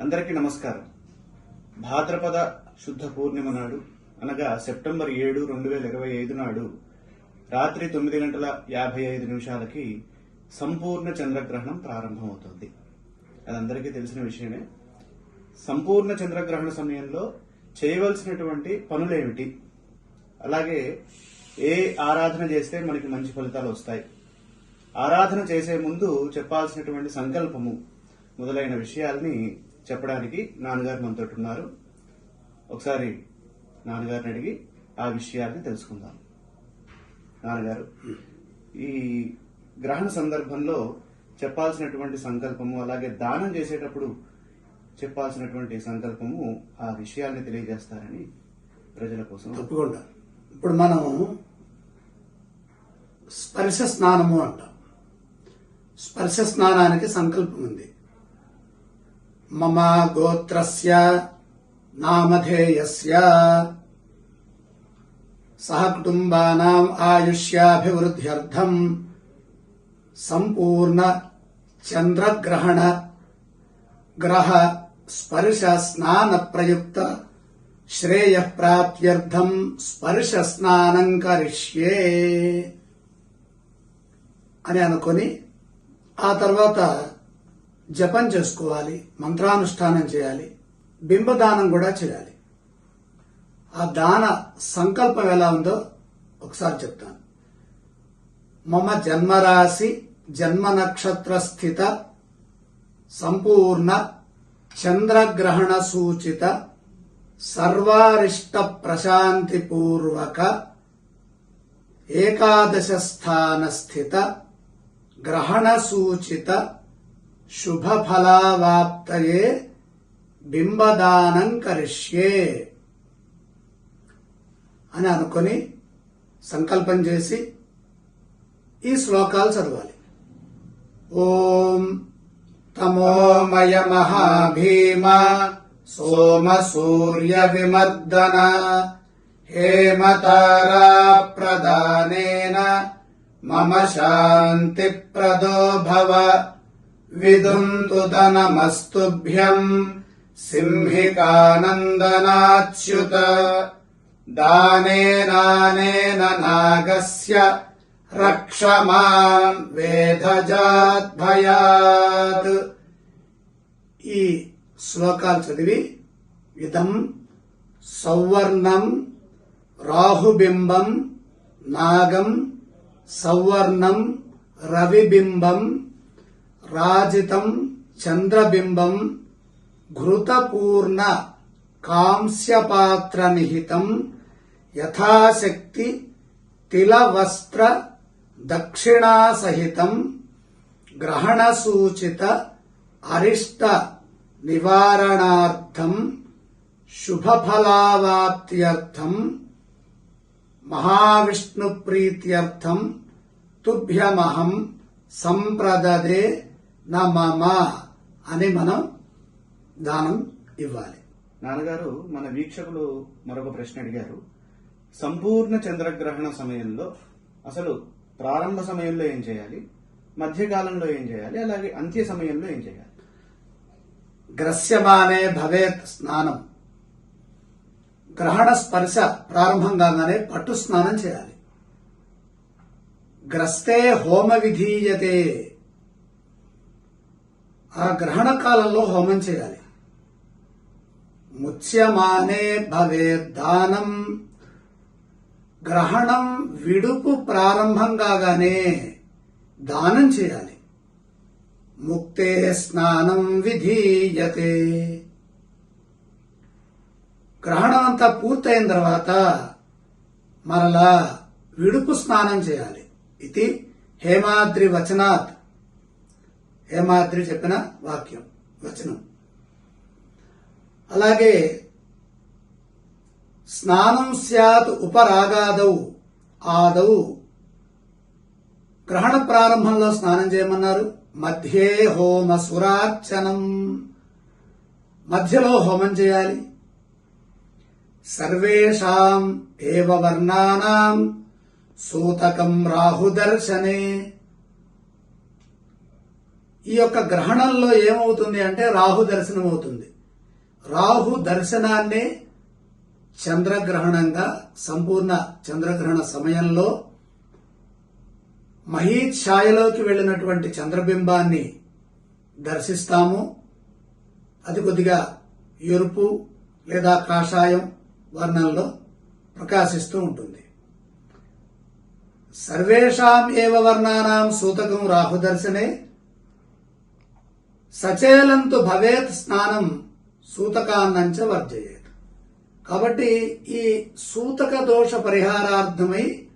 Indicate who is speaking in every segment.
Speaker 1: అందరికీ నమస్కారం. భాద్రపద శుద్ధ పూర్ణిమ నాడు అనగా సెప్టెంబర్ ఏడు రెండు వేల ఇరవై ఐదు నాడు రాత్రి తొమ్మిది గంటల యాభై ఐదు నిమిషాలకి సంపూర్ణ చంద్రగ్రహణం ప్రారంభమవుతుంది. అది అందరికీ తెలిసిన విషయమే. సంపూర్ణ చంద్రగ్రహణ సమయంలో చేయవలసినటువంటి పనులేమిటి? అలాగే ఏ ఆరాధన చేస్తే మనకి మంచి ఫలితాలు వస్తాయి? ఆరాధన చేసే ముందు చెప్పాల్సినటువంటి సంకల్పము మొదలైన విషయాల్ని చెప్పడానికి నాన్నగారు మనతో ఉన్నారు. ఒకసారి నాన్నగారిని అడిగి ఆ విషయాన్ని తెలుసుకుందాం. నాన్నగారు ఈ గ్రహణ సందర్భంలో చెప్పాల్సినటువంటి సంకల్పము అలాగే దానం చేసేటప్పుడు చెప్పాల్సినటువంటి సంకల్పము ఆ విషయాన్ని తెలియజేస్తారని ప్రజల కోసం
Speaker 2: తప్పకుండా. ఇప్పుడు మనం స్పర్శ స్నానము అంటాం. స్పర్శ స్నానానికి సంకల్పం ఉంది మమ గోత్రస్య నామధేయస్య సహకుటుంబానాం ఆయుష్యాభివృద్ధ్యర్థం సంపూర్ణ చంద్రగ్రహణ గ్రహ స్పర్శ స్నాన ప్రయుక్త శ్రేయ ప్రాప్త్యర్థం స్పర్శ స్నానం కరిష్యే అని అనుకొని ఆ తర్వాత జపం చేసుకోవాలి మంత్రానుష్ఠానం చేయాలి బింబదానం కూడా చేయాలి. ఆ దాన సంకల్పం ఎలా ఉందో ఒకసారి చెప్తాను. మమ జన్మరాశి జన్మ నక్షత్ర స్థిత సంపూర్ణ చంద్రగ్రహణ సూచిత సర్వారిష్ట ప్రశాంతిపూర్వక ఏకాదశ స్థాన స్థిత గ్రహణ సూచిత శుభఫలావాప్తయే బింబదానం కరిష్యే అని అనుకొని సంకల్పం చేసి ఈ శ్లోకాలు చదవాలి. ఓం తమోమయ మహాభీమ సోమ సూర్య విమర్దన హేమతారా ప్రదానేన మమ శాంతి ప్రదో భవ విదుంతుత నమస్తుభ్యం సింహికానందనాచ్యుత దానేనానేన నాగస్య రక్ష మాం వేదజాత్ భయాత్ ఈ శ్లోకాలు చదివి ఇదం సౌవర్ణం రాహుబింబం నాగం సవర్ణం రవిబింబం రాజితం చంద్రబింబం ఘృతపూర్ణ కాంస్యపాత్ర నిహితం యథాశక్తి తిలవస్త్ర దక్షిణాసహితం గ్రహణసూచిత అరిష్ట నివారణార్థం శుభఫలావాప్త్యర్థం మహావిష్ణు ప్రీత్యర్థం తుభ్యమహం సంప్రదదే నమమ అని మనం దానం ఇవ్వాలి.
Speaker 1: నాన్నగారు మన వీక్షకులు మరొక ప్రశ్న అడిగారు. సంపూర్ణ చంద్రగ్రహణ సమయంలో అసలు ప్రారంభ సమయంలో ఏం చేయాలి? మధ్యకాలంలో ఏం చేయాలి? అలాగే అంత్య సమయంలో ఏం చేయాలి?
Speaker 2: గ్రస్యమానే భవేత్ స్నానం. గ్రహణ స్పర్శ ప్రారంభం కాగానే పట్టు స్నానం చేయాలి. గ్రస్తే హోమ విధీయతే. ఆ గ్రహణ కాలంలో హోమం చేయాలి. ముత్యమానే భవే దానం. గ్రహణం విడుపు ప్రారంభం కాగానే దానం చేయాలి. ముక్తే స్నానం విధీయతే. గ్రహణం అంతా పూర్తయిన తర్వాత మరలా విడుపు స్నానం చేయాలి. ఇది హేమాద్రి వచనాత్. హేమాద్రి చెప్పిన వాక్యం వచనం. అలాగే స్నానం స్యాత్ ఉపరాగాదౌ ఆదౌ. గ్రహణ ప్రారంభంలో స్నానం చేయమన్నారు. మధ్యే హోమ సురార్చనం. మధ్యలో హోమం చేయాలి. సర్వేషాం ఏవ వర్ణానాం సూతకం రాహుదర్శనే.
Speaker 3: ఈ యొక్క గ్రహణంలో ఏమవుతుంది అంటే రాహు దర్శనం అవుతుంది రాహు దర్శనాన్ని చంద్రగ్రహణంగా సంపూర్ణ చంద్రగ్రహణ సమయంలో మహీఛాయలోకి వెళ్ళినటువంటి చంద్రబింబాన్ని దర్శిస్తాము. అది కొద్దిగా ఎరుపు లేదా కాషాయం వర్ణంలో ప్రకాశిస్తూ ఉంటుంది. సర్వేషాం ఏవ వర్ణానాం సూతకం రాహుదర్శనే సచేలంతు భవేత్ స్నానం సూతకాన్నంచ వర్జయేత్. కాబట్టి ఈ సూతక దోష పరిహారార్థమై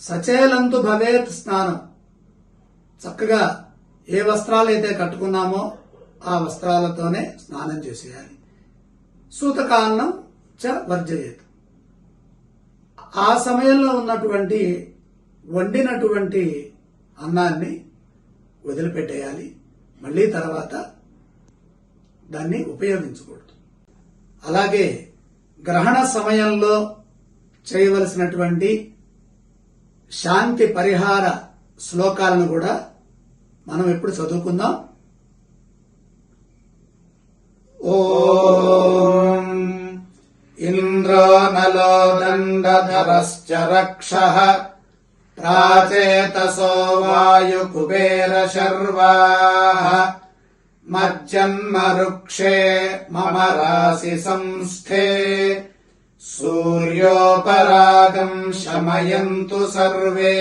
Speaker 3: సచేలంతు భవేత్ స్నానం చక్కగా ఏ వస్త్రాలైతే కట్టుకున్నామో ఆ వస్త్రాలతోనే స్నానం చేసేయాలి. సూతకాన్నం చ వర్జయేత్. ఆ సమయంలో ఉన్నటువంటి వండినటువంటి అన్నాన్ని వదిలిపెట్టేయాలి. మళ్ళీ తర్వాత దాన్ని ఉపయోగించకూడదు. అలాగే గ్రహణ సమయంలో చేయవలసినటువంటి శాంతి పరిహార శ్లోకాలను కూడా మనం ఎప్పుడు చదువుకుందాం. ఓం इन्द्रो नलो दण्डधरश्च रक्षः प्राचेतसो वायुकुबेरशर्वाः मज्जन्मरुक्षे मम राशि संस्थे सूर्योपरागम् शमयन्तु सर्वे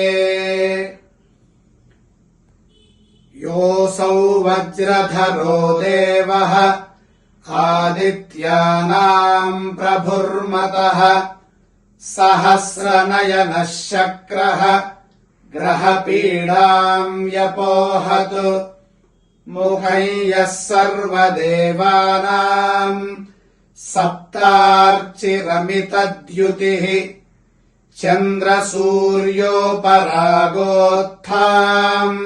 Speaker 3: योऽसौ वज्रधरो देवः आदित्यानाम् प्रभुर्मतः सहस्रनयनः शक्रः ग्रहपीडाम् व्यपोहत् मुखै यः सर्वदेवानाम् सप्तार्चिरमितद्युतिः चन्द्रसूर्योपरागोत्थाम्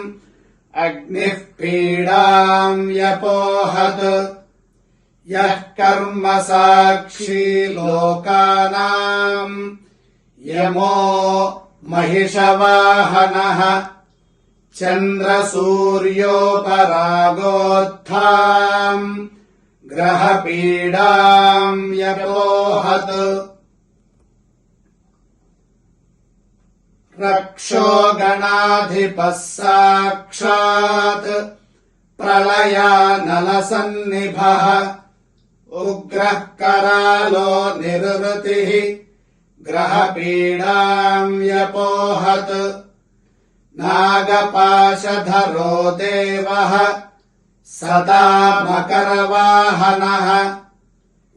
Speaker 3: अग्निः पीडाम् व्यपोहत् यः कर्म साक्षी लोकानाम् यमो महिषवाहनः चन्द्रसूर्योपरागोत्थाम् ग्रहपीडाम् व्यपोहत् रक्षो गणाधिपः साक्षात् प्रलयानलसन्निभः उग्रः करालो निर्वृतिः ग्रहपीडाम् व्यपोहत्। नागपाशधरो देवः सदा मकरवाहनः।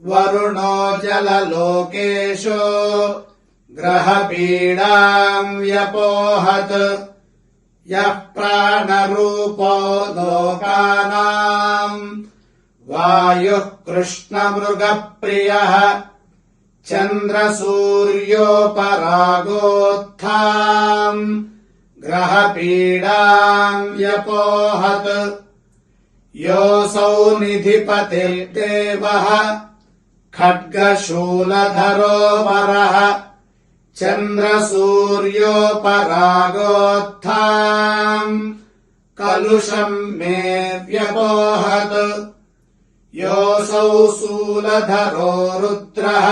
Speaker 3: वरुणो जललोकेशो ग्रहपीडाम् व्यपोहत्। यः प्राणरूपो लोकानाम् वायुः कृष्णमृगप्रियः चन्द्रसूर्योपरागोत्थाम् ग्रहपीडाम् व्यपोहत् योऽसौ निधिपतिर्देवः खड्गशूलधरो वरः चन्द्रसूर्योपरागोत्थाम् कलुषम् मे व्यपोहत् योऽसौ शूलधरो रुद्रः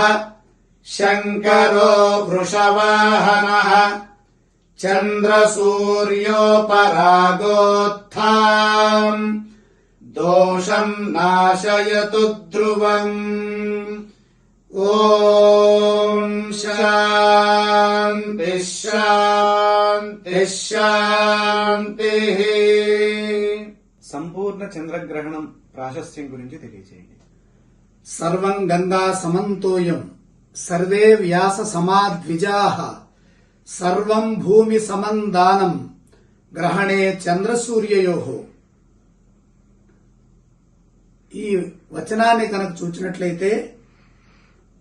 Speaker 3: शङ्करो वृषवाहनः चन्द्रसूर्योपरागोत्थाम् दोषम् नाशयतु ध्रुवम् ॐ शान्तिः शान्तिः शान्तिः
Speaker 1: सम्पूर्णचन्द्रग्रहणम् ప్రాశస్త్యం గురించి తెలియజేయండి
Speaker 3: సర్వం గంగా సమంతోయం సర్వే వ్యాస సమాద్విజాహ సర్వం భూమి సమందానం గ్రహణే చంద్రసూర్యయో. ఈ వచనాన్ని కనుక చూచినట్లయితే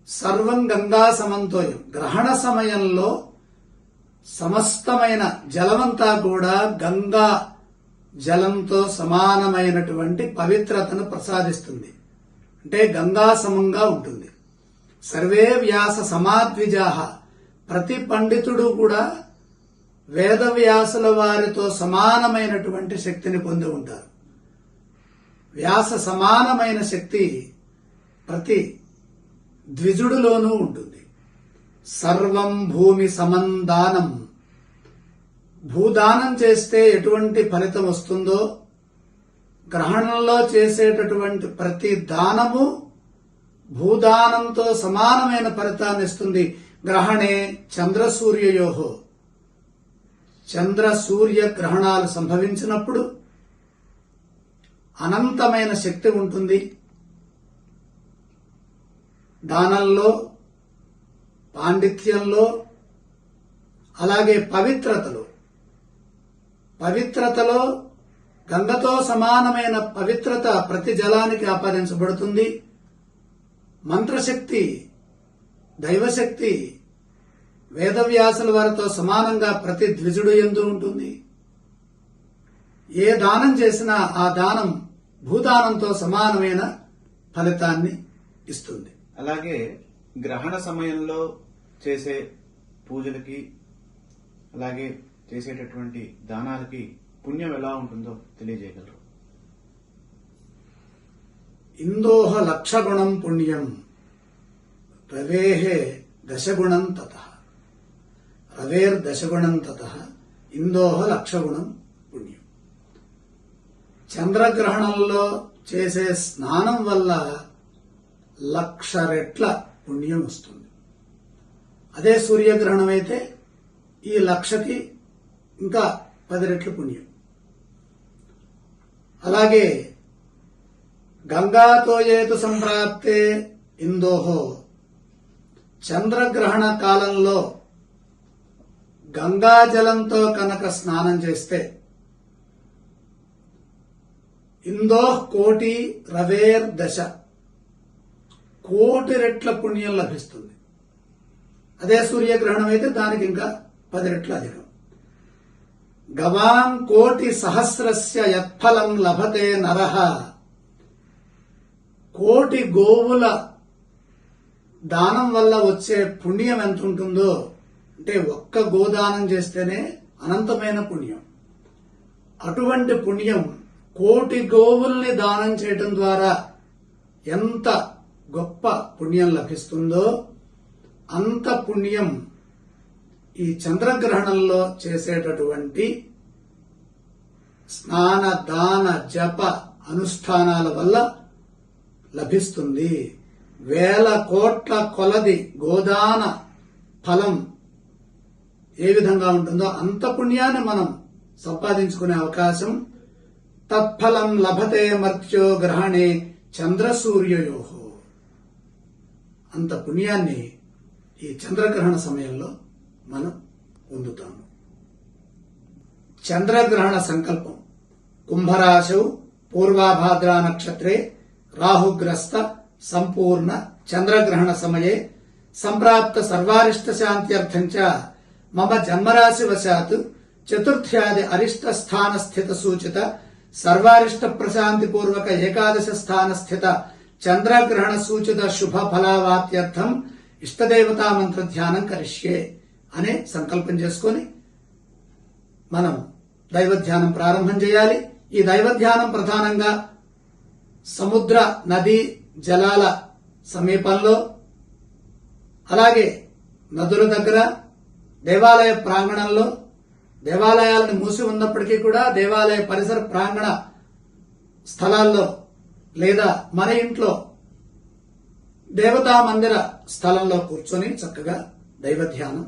Speaker 3: సర్వం గంగా సమంతోయం గ్రహణ సమయంలో సమస్తమైన జలమంతా కూడా గంగా జలంతో సమానమైనటువంటి పవిత్రతను ప్రసాదిస్తుంది. అంటే గంగా సమంగా ఉంటుంది. సర్వే వ్యాస సమాద్విజాహ. ప్రతి పండితుడు కూడా
Speaker 2: వేదవ్యాసుల వారితో సమానమైనటువంటి శక్తిని పొంది ఉంటారు. వ్యాస సమానమైన శక్తి ప్రతి ద్విజుడులోనూ ఉంటుంది. సర్వం భూమి సమందానం భూదానం చేస్తే ఎటువంటి ఫలితం వస్తుందో గ్రహణంలో చేసేటటువంటి ప్రతి దానము భూదానంతో సమానమైన ఫలితాన్ని ఇస్తుంది. గ్రహణే చంద్ర సూర్యయోహో చంద్ర సూర్య గ్రహణాలు సంభవించినప్పుడు అనంతమైన శక్తి ఉంటుంది. దానంలో పాండిత్యంలో అలాగే పవిత్రతలో. పవిత్రతలో గంగతో సమానమైన పవిత్రత ప్రతి జలానికి ఆపాదించబడుతుంది. మంత్రశక్తి దైవశక్తి వేదవ్యాసుల వారితో సమానంగా ప్రతి ద్విజుడు ఎందు ఉంటుంది. ఏ దానం చేసినా ఆ దానం భూదానంతో సమానమైన ఫలితాన్ని ఇస్తుంది.
Speaker 1: అలాగే గ్రహణ సమయంలో చేసే పూజలకి అలాగే చేసేటటువంటి దానాలకి పుణ్యం ఎలా ఉంటుందో తెలియజేయగలరు.
Speaker 2: ఇందోహ లక్షగుణం పుణ్యం రవేహే దశగుణం తత. రవేర్ దశగుణం తత ఇందోహ లక్షగుణం పుణ్యం. చంద్రగ్రహణంలో చేసే స్నానం వల్ల లక్ష రెట్ల పుణ్యం వస్తుంది. అదే సూర్యగ్రహణం అయితే ఈ లక్షకి ఇంకా పది రెట్ల పుణ్యం. అలాగే గంగాతో ఏతు సంప్రాప్తే ఇందోహో. చంద్రగ్రహణ కాలంలో గంగాజలంతో కనుక స్నానం చేస్తే ఇందోహ్ కోటి రవేర్ దశ. కోటి రెట్ల పుణ్యం లభిస్తుంది. అదే సూర్యగ్రహణం అయితే దానికి ఇంకా పది రెట్లు అధికం. గవాం కోటి సహస్రస్య యత్ఫలం లభతే నరహ కోటి గోవుల దానం వల్ల వచ్చే పుణ్యం ఎంత ఉంటుందో అంటే ఒక్క గోదానం చేస్తేనే అనంతమైన పుణ్యం. అటువంటి పుణ్యం కోటి గోవుల్ని దానం చేయటం ద్వారా ఎంత గొప్ప పుణ్యం లభిస్తుందో అంత పుణ్యం ఈ చంద్రగ్రహణంలో చేసేటటువంటి స్నాన దాన జప అనుష్ఠానాల వల్ల లభిస్తుంది. వేల కోట్ల కొలది గోదాన ఫలం ఏ విధంగా ఉంటుందో అంత పుణ్యాన్ని మనం సంపాదించుకునే అవకాశం. తత్ఫలం లభతే మర్త్యో గ్రహణే చంద్రసూర్యయోహో అంత పుణ్యాన్ని ఈ చంద్రగ్రహణ సమయంలో మనం పొందుతాము. చంద్రగ్రహణ సంకల్పం. కుంభరాశౌ పూర్వాభాద్రా నక్షత్రే రాహుగ్రస్త సంపూర్ణ చంద్రగ్రహణ సమయే సంప్రాప్త సర్వారిష్ట శాంత్యర్థం చ మమ జన్మరాశి వశాత్ చతుర్థ్యాది అరిష్ట స్థాన స్థిత సూచిత సర్వారిష్ట ప్రశాంతి పూర్వక ఏకాదశ స్థాన స్థిత చంద్రగ్రహణ సూచిత శుభ ఫలావాత్యర్థం ఇష్టదేవతా మంత్ర ధ్యానం కరిష్యే. అనే సంకల్పం చేసుకొని మనం దైవ ధ్యానం ప్రారంభం చేయాలి. ఈ దైవ ధ్యానం ప్రధానంగా సముద్ర నదీ జలాల సమీపంలో అలాగే నదుల దగ్గర దేవాలయ ప్రాంగణంలో దేవాలయాలను మూసి ఉన్నప్పటికీ కూడా దేవాలయ పరిసర ప్రాంగణ స్థలాల్లో లేదా మన ఇంట్లో దేవతా మందిర స్థలంలో కూర్చొని చక్కగా దైవ ధ్యానం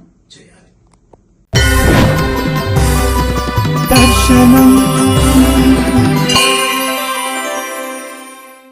Speaker 4: దర్శనం